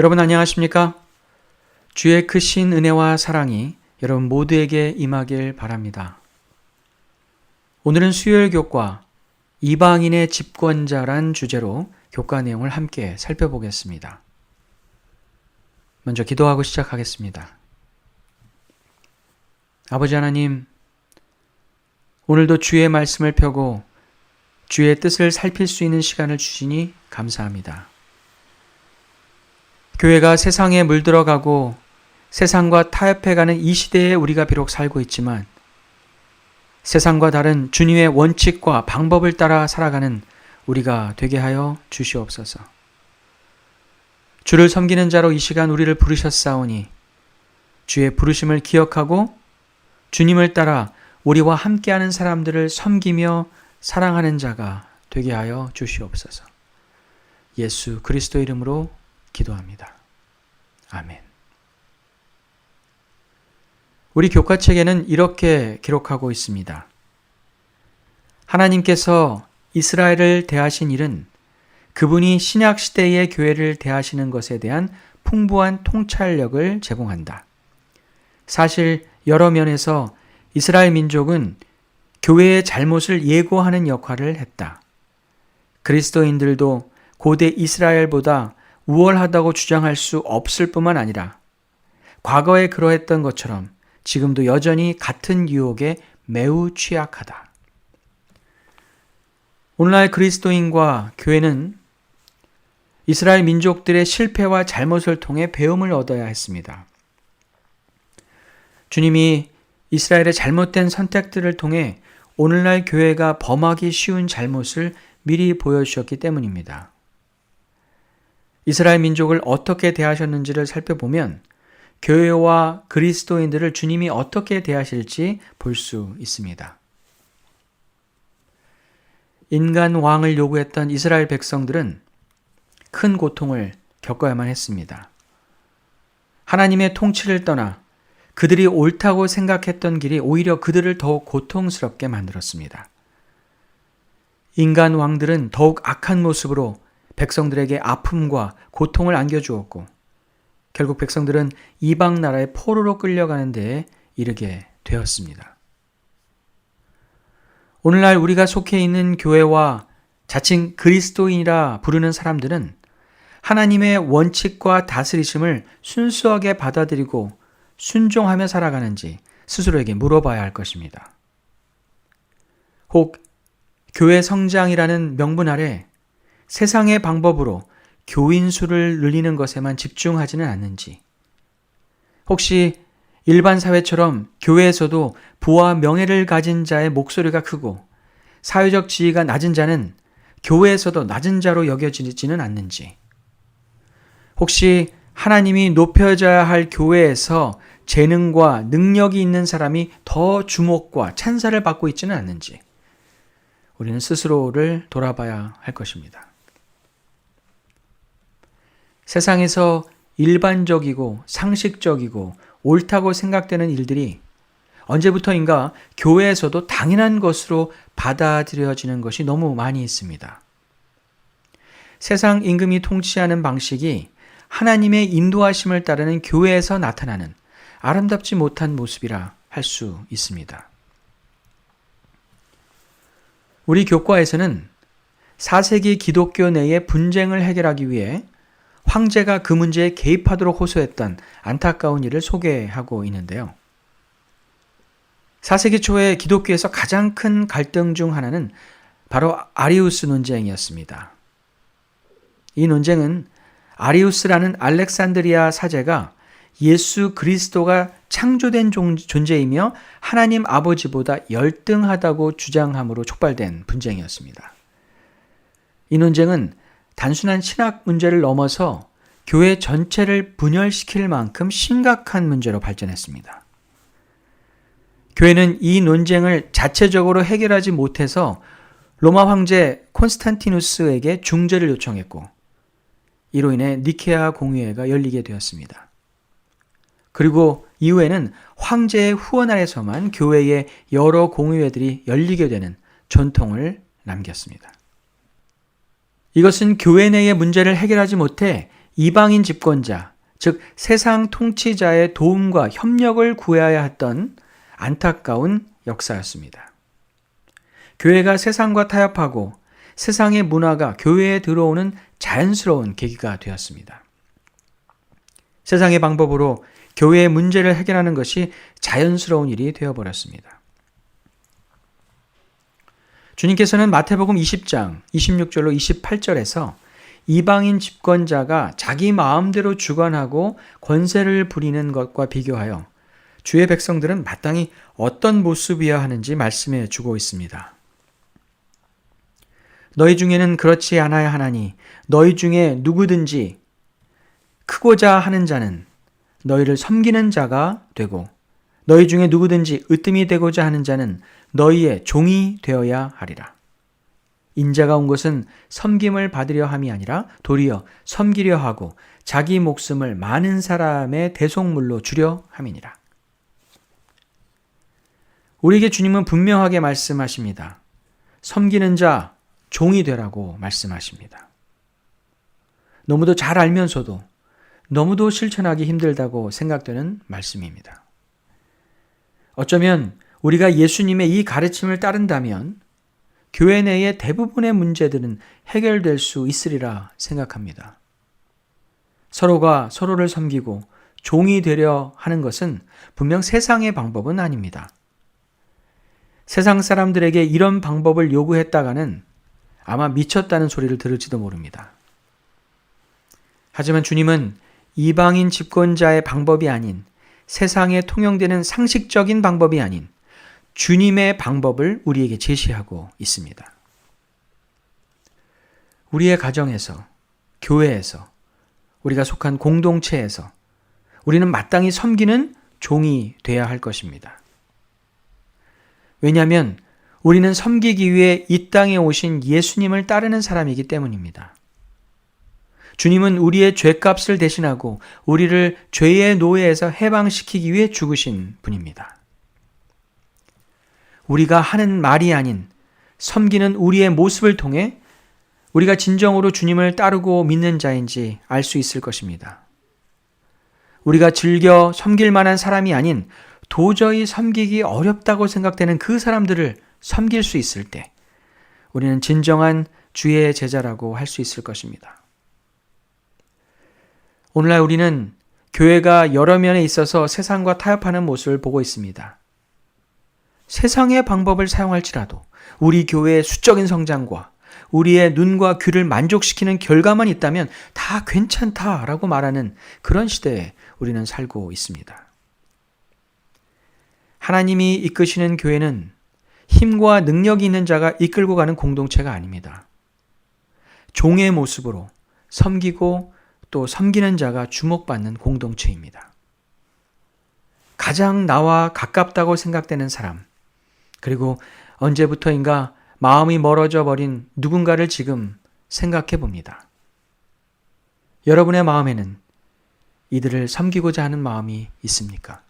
여러분 안녕하십니까? 주의 크신 은혜와 사랑이 여러분 모두에게 임하길 바랍니다. 오늘은 수요일 교과 이방인의 집권자란 주제로 교과 내용을 함께 살펴보겠습니다. 먼저 기도하고 시작하겠습니다. 아버지 하나님, 오늘도 주의 말씀을 펴고 주의 뜻을 살필 수 있는 시간을 주시니 감사합니다. 교회가 세상에 물들어가고 세상과 타협해가는 이 시대에 우리가 비록 살고 있지만 세상과 다른 주님의 원칙과 방법을 따라 살아가는 우리가 되게 하여 주시옵소서. 주를 섬기는 자로 이 시간 우리를 부르셨사오니 주의 부르심을 기억하고 주님을 따라 우리와 함께하는 사람들을 섬기며 사랑하는 자가 되게 하여 주시옵소서. 예수 그리스도 이름으로 기도합니다. 아멘. 우리 교과책에는 이렇게 기록하고 있습니다. 하나님께서 이스라엘을 대하신 일은 그분이 신약 시대의 교회를 대하시는 것에 대한 풍부한 통찰력을 제공한다. 사실 여러 면에서 이스라엘 민족은 교회의 잘못을 예고하는 역할을 했다. 그리스도인들도 고대 이스라엘보다 우월하다고 주장할 수 없을 뿐만 아니라 과거에 그러했던 것처럼 지금도 여전히 같은 유혹에 매우 취약하다. 오늘날 그리스도인과 교회는 이스라엘 민족들의 실패와 잘못을 통해 배움을 얻어야 했습니다. 주님이 이스라엘의 잘못된 선택들을 통해 오늘날 교회가 범하기 쉬운 잘못을 미리 보여주셨기 때문입니다. 이스라엘 민족을 어떻게 대하셨는지를 살펴보면 교회와 그리스도인들을 주님이 어떻게 대하실지 볼 수 있습니다. 인간 왕을 요구했던 이스라엘 백성들은 큰 고통을 겪어야만 했습니다. 하나님의 통치를 떠나 그들이 옳다고 생각했던 길이 오히려 그들을 더욱 고통스럽게 만들었습니다. 인간 왕들은 더욱 악한 모습으로 백성들에게 아픔과 고통을 안겨주었고, 결국 백성들은 이방 나라의 포로로 끌려가는 데에 이르게 되었습니다. 오늘날 우리가 속해 있는 교회와 자칭 그리스도인이라 부르는 사람들은 하나님의 원칙과 다스리심을 순수하게 받아들이고 순종하며 살아가는지 스스로에게 물어봐야 할 것입니다. 혹 교회 성장이라는 명분 아래 세상의 방법으로 교인 수를 늘리는 것에만 집중하지는 않는지, 혹시 일반 사회처럼 교회에서도 부와 명예를 가진 자의 목소리가 크고 사회적 지위가 낮은 자는 교회에서도 낮은 자로 여겨지지는 않는지, 혹시 하나님이 높여져야 할 교회에서 재능과 능력이 있는 사람이 더 주목과 찬사를 받고 있지는 않는지, 우리는 스스로를 돌아봐야 할 것입니다. 세상에서 일반적이고 상식적이고 옳다고 생각되는 일들이 언제부터인가 교회에서도 당연한 것으로 받아들여지는 것이 너무 많이 있습니다. 세상 임금이 통치하는 방식이 하나님의 인도하심을 따르는 교회에서 나타나는 아름답지 못한 모습이라 할 수 있습니다. 우리 교과에서는 4세기 기독교 내의 분쟁을 해결하기 위해 황제가 그 문제에 개입하도록 호소했던 안타까운 일을 소개하고 있는데요. 4세기 초에 기독교에서 가장 큰 갈등 중 하나는 바로 아리우스 논쟁이었습니다. 이 논쟁은 아리우스라는 알렉산드리아 사제가 예수 그리스도가 창조된 존재이며 하나님 아버지보다 열등하다고 주장함으로 촉발된 분쟁이었습니다. 이 논쟁은 단순한 신학 문제를 넘어서 교회 전체를 분열시킬 만큼 심각한 문제로 발전했습니다. 교회는 이 논쟁을 자체적으로 해결하지 못해서 로마 황제 콘스탄티누스에게 중재를 요청했고 이로 인해 니케아 공의회가 열리게 되었습니다. 그리고 이후에는 황제의 후원 아래서만 교회의 여러 공의회들이 열리게 되는 전통을 남겼습니다. 이것은 교회 내의 문제를 해결하지 못해 이방인 집권자, 즉 세상 통치자의 도움과 협력을 구해야 했던 안타까운 역사였습니다. 교회가 세상과 타협하고 세상의 문화가 교회에 들어오는 자연스러운 계기가 되었습니다. 세상의 방법으로 교회의 문제를 해결하는 것이 자연스러운 일이 되어버렸습니다. 주님께서는 마태복음 20장 26절로 28절에서 이방인 집권자가 자기 마음대로 주관하고 권세를 부리는 것과 비교하여 주의 백성들은 마땅히 어떤 모습이어야 하는지 말씀해 주고 있습니다. 너희 중에는 그렇지 않아야 하나니 너희 중에 누구든지 크고자 하는 자는 너희를 섬기는 자가 되고 너희 중에 누구든지 으뜸이 되고자 하는 자는 너희의 종이 되어야 하리라. 인자가 온 것은 섬김을 받으려 함이 아니라 도리어 섬기려 하고 자기 목숨을 많은 사람의 대속물로 주려 함이니라. 우리에게 주님은 분명하게 말씀하십니다. 섬기는 자, 종이 되라고 말씀하십니다. 너무도 잘 알면서도 너무도 실천하기 힘들다고 생각되는 말씀입니다. 어쩌면 우리가 예수님의 이 가르침을 따른다면 교회 내의 대부분의 문제들은 해결될 수 있으리라 생각합니다. 서로가 서로를 섬기고 종이 되려 하는 것은 분명 세상의 방법은 아닙니다. 세상 사람들에게 이런 방법을 요구했다가는 아마 미쳤다는 소리를 들을지도 모릅니다. 하지만 주님은 이방인 집권자의 방법이 아닌 세상에 통용되는 상식적인 방법이 아닌 주님의 방법을 우리에게 제시하고 있습니다. 우리의 가정에서, 교회에서, 우리가 속한 공동체에서 우리는 마땅히 섬기는 종이 되어야 할 것입니다. 왜냐하면 우리는 섬기기 위해 이 땅에 오신 예수님을 따르는 사람이기 때문입니다. 주님은 우리의 죄값을 대신하고 우리를 죄의 노예에서 해방시키기 위해 죽으신 분입니다. 우리가 하는 말이 아닌 섬기는 우리의 모습을 통해 우리가 진정으로 주님을 따르고 믿는 자인지 알 수 있을 것입니다. 우리가 즐겨 섬길 만한 사람이 아닌 도저히 섬기기 어렵다고 생각되는 그 사람들을 섬길 수 있을 때 우리는 진정한 주의 제자라고 할 수 있을 것입니다. 오늘날 우리는 교회가 여러 면에 있어서 세상과 타협하는 모습을 보고 있습니다. 세상의 방법을 사용할지라도 우리 교회의 수적인 성장과 우리의 눈과 귀를 만족시키는 결과만 있다면 다 괜찮다라고 말하는 그런 시대에 우리는 살고 있습니다. 하나님이 이끄시는 교회는 힘과 능력이 있는 자가 이끌고 가는 공동체가 아닙니다. 종의 모습으로 섬기고 또 섬기는 자가 주목받는 공동체입니다. 가장 나와 가깝다고 생각되는 사람, 그리고 언제부터인가 마음이 멀어져 버린 누군가를 지금 생각해 봅니다. 여러분의 마음에는 이들을 섬기고자 하는 마음이 있습니까?